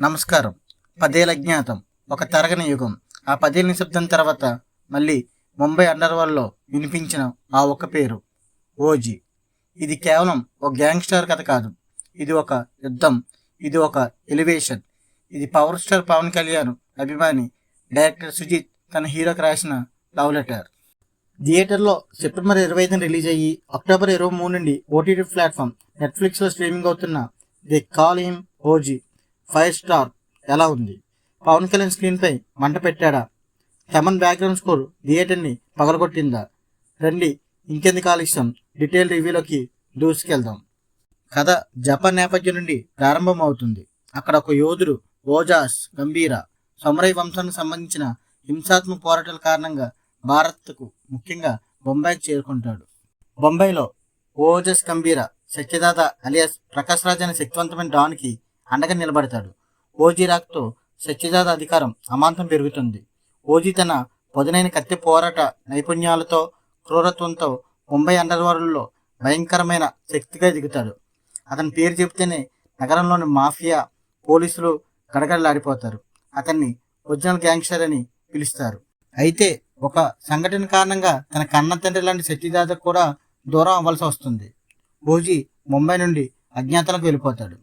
నమస్కారం. పదేళ్ళ జ్ఞాతం. ఒక తరగని యుగం. ఆ పదేళ్ళ నిశ్శబ్దం తర్వాత మళ్ళీ ముంబై అండర్వరల్డ్లో వినిపించిన ఆ ఒక్క పేరు ఓజీ. ఇది కేవలం ఒక గ్యాంగ్స్టర్ కథ కాదు. ఇది ఒక యుద్ధం. ఇది ఒక ఎలివేషన్. ఇది పవర్ స్టార్ పవన్ కళ్యాణ్ అభిమాని డైరెక్టర్ సుజిత్ తన హీరోకి రాసిన లవ్ లెటర్. థియేటర్లో సెప్టెంబర్ ఇరవై ఐదున రిలీజ్ అయ్యి అక్టోబర్ ఇరవై మూడు నుండి ఓటీటీ ప్లాట్ఫామ్ నెట్ఫ్లిక్స్లో స్ట్రీమింగ్ అవుతున్న the call him OG. Five star. ఎలా ఉంది? పవన్ కళ్యాణ్ స్క్రీన్పై మంట పెట్టాడా? తమన్ బ్యాక్గ్రౌండ్ స్కోర్ థియేటర్ని పగలగొట్టిందా? రండి ఇంకెందుకు కాలుష్యం డీటెయిల్ రివ్యూలోకి దూసుకెళ్దాం. కథ జపాన్ నేపథ్యం నుండి ప్రారంభం అవుతుంది అక్కడ ఒక యోధుడు ఓజాస్ గంభీర సమురై వంశానికి సంబంధించిన హింసాత్మక పోరాటాల కారణంగా భారత్కు ముఖ్యంగా బొంబాయికి చేరుకుంటాడు. బొంబాయిలో ఓజస్ గంభీర సత్యదాత అలియాస్ ప్రకాష్ రాజ్ అనే శక్తివంతమైన డాన్కి అండగా నిలబడతాడు. ఓజీ రాక్తో సత్యజాత అధికారం అమాంతం పెరుగుతుంది. ఓజీ తన పదునైన కత్తి పోరాట నైపుణ్యాలతో క్రూరత్వంతో ముంబై అండర్వరల్డ్లో భయంకరమైన శక్తిగా దిగుతాడు. అతని పేరు చెబితేనే నగరంలోని మాఫియా పోలీసులు గడగడలాడిపోతారు. అతన్ని ఒరిజినల్ గ్యాంగ్స్టర్ అని పిలుస్తారు. అయితే ఒక సంఘటన కారణంగా తన కన్న తండ్రి లాంటి సత్యదాతకు కూడా దూరం అవ్వాల్సి వస్తుంది. ఓజీ ముంబై నుండి అజ్ఞాతంలోకి వెళ్ళిపోతాడు.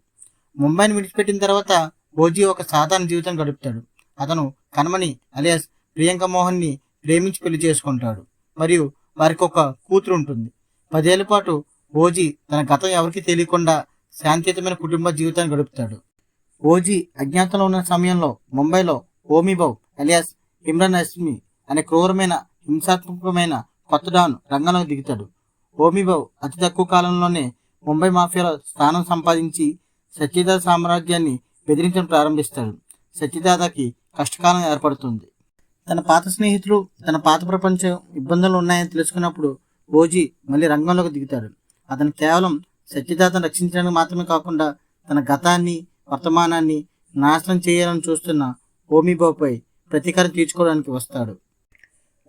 ముంబైని విడిచిపెట్టిన తర్వాత ఓజీ ఒక సాధారణ జీవితం గడుపుతాడు. అతను కనమని అలియాస్ ప్రియాంక మోహన్ని ప్రేమించి పెళ్ళి చేసుకుంటాడు. మరియు వారికి ఒక కూతురు ఉంటుంది. పదేళ్ళ పాటు ఓజీ తన గతం ఎవరికీ తెలియకుండా శాంతియుతమైన కుటుంబ జీవితాన్ని గడుపుతాడు. ఓజీ అజ్ఞాతంలో ఉన్న సమయంలో ముంబైలో ఓమిబౌ అలియాస్ ఇమ్రాన్ అస్మి అనే క్రూరమైన హింసాత్మకమైన కొత్త డాన్ రంగంలోకి దిగుతాడు. ఓమిబౌ అతి తక్కువ కాలంలోనే ముంబై మాఫియాలో స్థానం సంపాదించి సత్యదాత సామ్రాజ్యాన్ని బెదిరించడం ప్రారంభిస్తాడు. సత్యదాతకి కష్టకాలం ఏర్పడుతుంది. తన పాత స్నేహితులు తన పాత ప్రపంచం ఇబ్బందులు ఉన్నాయని తెలుసుకున్నప్పుడు ఓజీ మళ్ళీ రంగంలోకి దిగుతాడు. అతను కేవలం సత్యదాతను రక్షించడానికి మాత్రమే కాకుండా తన గతాన్ని వర్తమానాన్ని నాశనం చేయాలని చూస్తున్న హోమీబాబుపై ప్రతీకారం తీర్చుకోవడానికి వస్తాడు.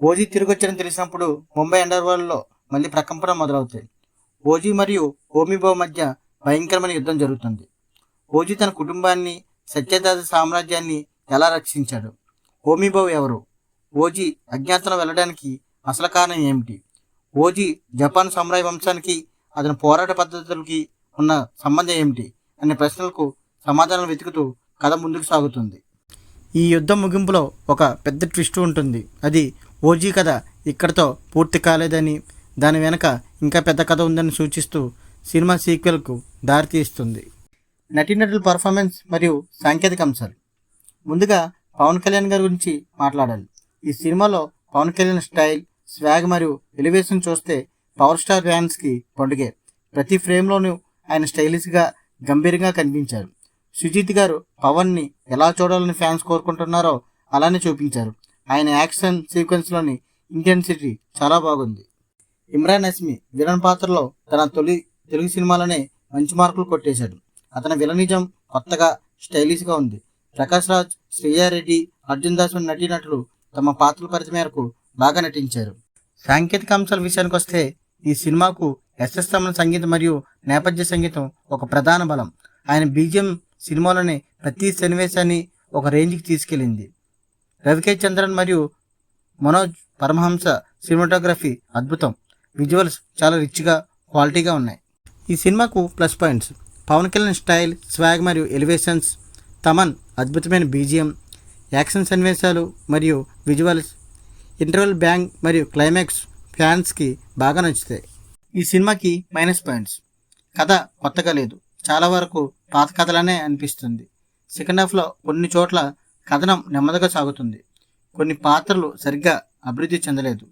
ఓజీ తిరిగి వచ్చారని తెలిసినప్పుడు ముంబై అండర్వరల్డ్లో మళ్ళీ ప్రకంపన మొదలవుతాయి. ఓజీ మరియు హోమీబాబు మధ్య భయంకరమైన యుద్ధం జరుగుతుంది. ఓజీ తన కుటుంబాన్ని సత్యదాత సామ్రాజ్యాన్ని ఎలా రక్షించాడు? హోమీబావు ఎవరు? ఓజీ అజ్ఞాతంలో వెళ్ళడానికి అసలు కారణం ఏమిటి? ఓజీ జపాన్ సమురాయ్ వంశానికి అతని పోరాట పద్ధతులకి ఉన్న సంబంధం ఏమిటి? అనే ప్రశ్నలకు సమాధానం వెతుకుతూ కథ ముందుకు సాగుతుంది. ఈ యుద్ధం ముగింపులో ఒక పెద్ద ట్విస్ట్ ఉంటుంది. అది ఓజీ కథ ఇక్కడతో పూర్తి కాలేదని దాని వెనక ఇంకా పెద్ద కథ ఉందని సూచిస్తూ సినిమా సీక్వెల్కు దారితీస్తుంది. నటీనటుల పర్ఫార్మెన్స్ మరియు సాంకేతిక అంశాలు. ముందుగా పవన్ కళ్యాణ్ గారి గురించి మాట్లాడాలి. ఈ సినిమాలో పవన్ కళ్యాణ్ స్టైల్ స్వాగ్ మరియు ఎలివేషన్ చూస్తే పవర్ స్టార్ ఫ్యాన్స్కి పండుగే. ప్రతి ఫ్రేమ్లోనూ ఆయన స్టైలిష్గా గంభీరంగా కనిపించారు. సుజిత్ గారు పవన్ని ఎలా చూడాలని ఫ్యాన్స్ కోరుకుంటున్నారో అలానే చూపించారు. ఆయన యాక్షన్ సీక్వెన్స్లోని ఇంటెన్సిటీ చాలా బాగుంది. ఇమ్రాన్ హస్మి విలన్ పాత్రలో తన తొలి తెలుగు సినిమాలోనే మంచి మార్కులు కొట్టేశాడు. అతని విలనిజం కొత్తగా స్టైలిష్గా ఉంది. ప్రకాష్ రాజ్ శ్రేయారెడ్డి అర్జున్ దాస్ నటీనటులు తమ పాత్రల పరిధి మేరకు బాగా నటించారు. సాంకేతిక అంశాల విషయానికి వస్తే ఈ సినిమాకు ఎస్ఎస్ తమన్ సంగీతం మరియు నేపథ్య సంగీతం ఒక ప్రధాన బలం. ఆయన బీజిఎం సినిమాలోని ప్రతి సన్నివేశాన్ని ఒక రేంజ్కి తీసుకెళ్ళింది. రవికే చంద్రన్ మరియు మనోజ్ పరమహంస సినిమాటోగ్రఫీ అద్భుతం. విజువల్స్ చాలా రిచ్గా క్వాలిటీగా ఉన్నాయి. ఈ సినిమాకు plus points. Pawan Kalyan style swag మరియు ఎలివేషన్స్ తమన్ అద్భుతమైన బీజిఎం యాక్షన్ సన్నివేశాలు మరియు విజువల్స్ ఇంటర్వెల్ బ్యాంగ్ మరియు క్లైమాక్స్ ఫ్యాన్స్కి బాగా నచ్చుతాయి. ఈ సినిమాకి మైనస్ పాయింట్స్. కథ కొత్తగా లేదు. చాలా వరకు పాత కథలనే అనిపిస్తుంది. సెకండ్ హాఫ్లో కొన్ని చోట్ల కథనం నెమ్మదిగా సాగుతుంది. కొన్ని పాత్రలు సరిగ్గా అభివృద్ధి చెందలేదు.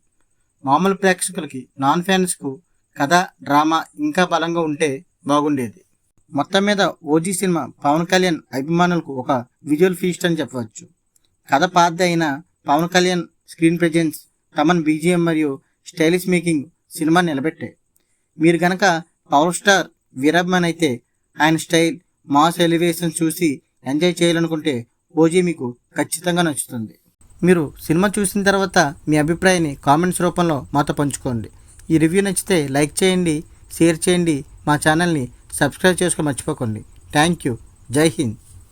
మామూలు ప్రేక్షకులకి నాన్ ఫ్యాన్స్కు కథ డ్రామా ఇంకా బలంగా ఉంటే బాగుండేది. మొత్తం మీద ఓజీ సినిమా పవన్ కళ్యాణ్ అభిమానులకు ఒక విజువల్ ఫీస్ట్ అని చెప్పవచ్చు. కథ పాత అయిన Pawan Kalyan screen presence Thaman BGM మరియు స్టైలిష్ మేకింగ్ సినిమా నిలబెట్టాయి. మీరు గనక పవర్ స్టార్ వీరాభిమాన్ అయితే ఆయన స్టైల్ మాస్ ఎలివేషన్ చూసి ఎంజాయ్ చేయాలనుకుంటే ఓజీ మీకు ఖచ్చితంగా నచ్చుతుంది. మీరు సినిమా చూసిన తర్వాత మీ అభిప్రాయాన్ని కామెంట్స్ రూపంలో మాతో పంచుకోండి. ఈ రివ్యూ నచ్చితే లైక్ చేయండి షేర్ చేయండి మా ఛానల్ని సబ్స్క్రైబ్ చేసుకో మర్చిపోకండి. Thank you. జై హింద్.